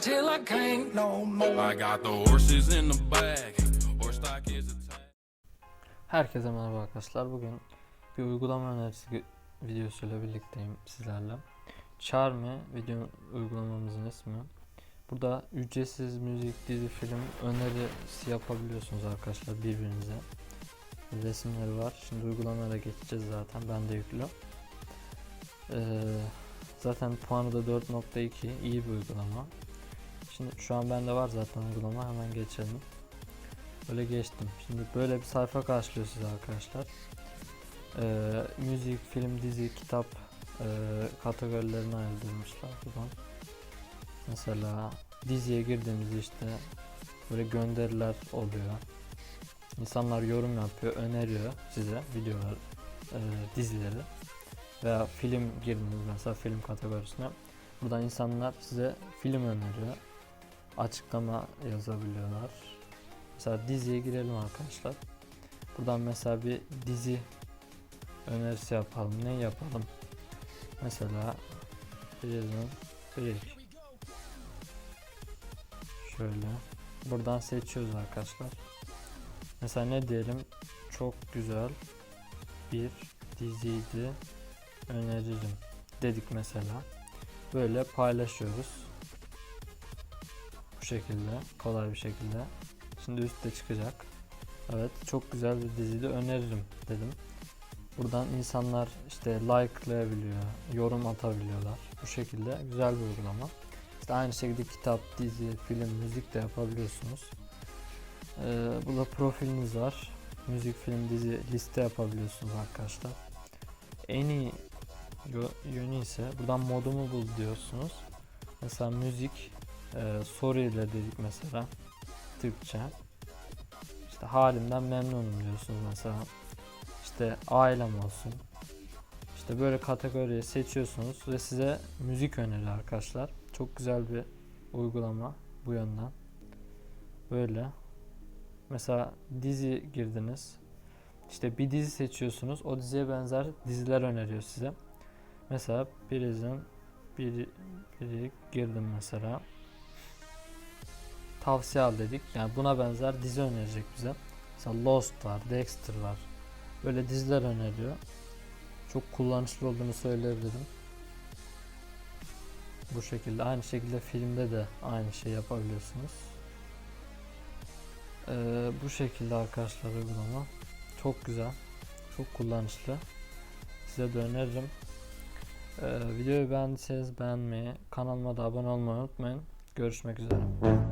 till I can't no more. I got the horses in the back. İs. Herkese merhaba arkadaşlar. Bugün bir uygulama önerisi videosuyla birlikteyim sizlerle. Charmy video uygulamamızın ismi. Burada ücretsiz müzik, dizi, film önerisi yapabiliyorsunuz arkadaşlar birbirinize. Resimleri var. Şimdi uygulamaya da geçeceğiz zaten. Ben de yüklü. Ee, zaten puanı da 4.2 iyi bir uygulama. Şimdi şu an bende var zaten uygulama. Hemen geçelim. Böyle geçtim. Şimdi böyle bir sayfa karşılıyor size arkadaşlar. Ee, müzik, film, dizi, kitap e, kategorilerine ayrılmışlar buradan. Mesela diziye girdiğimizde işte böyle gönderiler oluyor. İnsanlar yorum yapıyor, öneriyor size videolar, e, dizileri. Veya film girdiniz mesela film kategorisine. Buradan insanlar size film öneriyor. Açıklama yazabiliyorlar. Mesela diziye girelim arkadaşlar. Buradan mesela bir dizi önerisi yapalım. Ne yapalım? Mesela Prison Break. Şöyle. Buradan seçiyoruz arkadaşlar. Mesela ne diyelim? Çok güzel bir diziydi. Öneririm dedik mesela. Böyle paylaşıyoruz. Şekilde kolay bir şekilde. Şimdi üstte çıkacak. Evet çok güzel bir diziydi öneririm dedim. Buradan insanlar işte likelayabiliyor, yorum atabiliyorlar. Bu şekilde güzel bir uygulama. İşte aynı şekilde kitap, dizi, film, müzik de yapabiliyorsunuz. Ee, burada profiliniz var. Müzik, film, dizi liste yapabiliyorsunuz arkadaşlar. En iyi yönü ise buradan modumu bul diyorsunuz. Mesela müzik, e, dedik mesela. Türkçe. İşte halimden memnunum diyorsunuz mesela. İşte ailem olsun. İşte böyle kategoriyi seçiyorsunuz ve size müzik öneri arkadaşlar. Çok güzel bir uygulama bu yönden. Böyle. Mesela dizi girdiniz. İşte bir dizi seçiyorsunuz. O diziye benzer diziler öneriyor size. Mesela Prison biri, biri girdim mesela tavsiye al dedik. Yani buna benzer dizi önerecek bize. Mesela Lost var, Dexter var. Böyle diziler öneriyor. Çok kullanışlı olduğunu söyleyebilirim. Bu şekilde. Aynı şekilde filmde de aynı şey yapabiliyorsunuz. Ee, bu şekilde arkadaşlar uygulama. Çok güzel. Çok kullanışlı. Size de öneririm. Ee, videoyu beğendiyseniz beğenmeyi, kanalıma da abone olmayı unutmayın. Görüşmek üzere.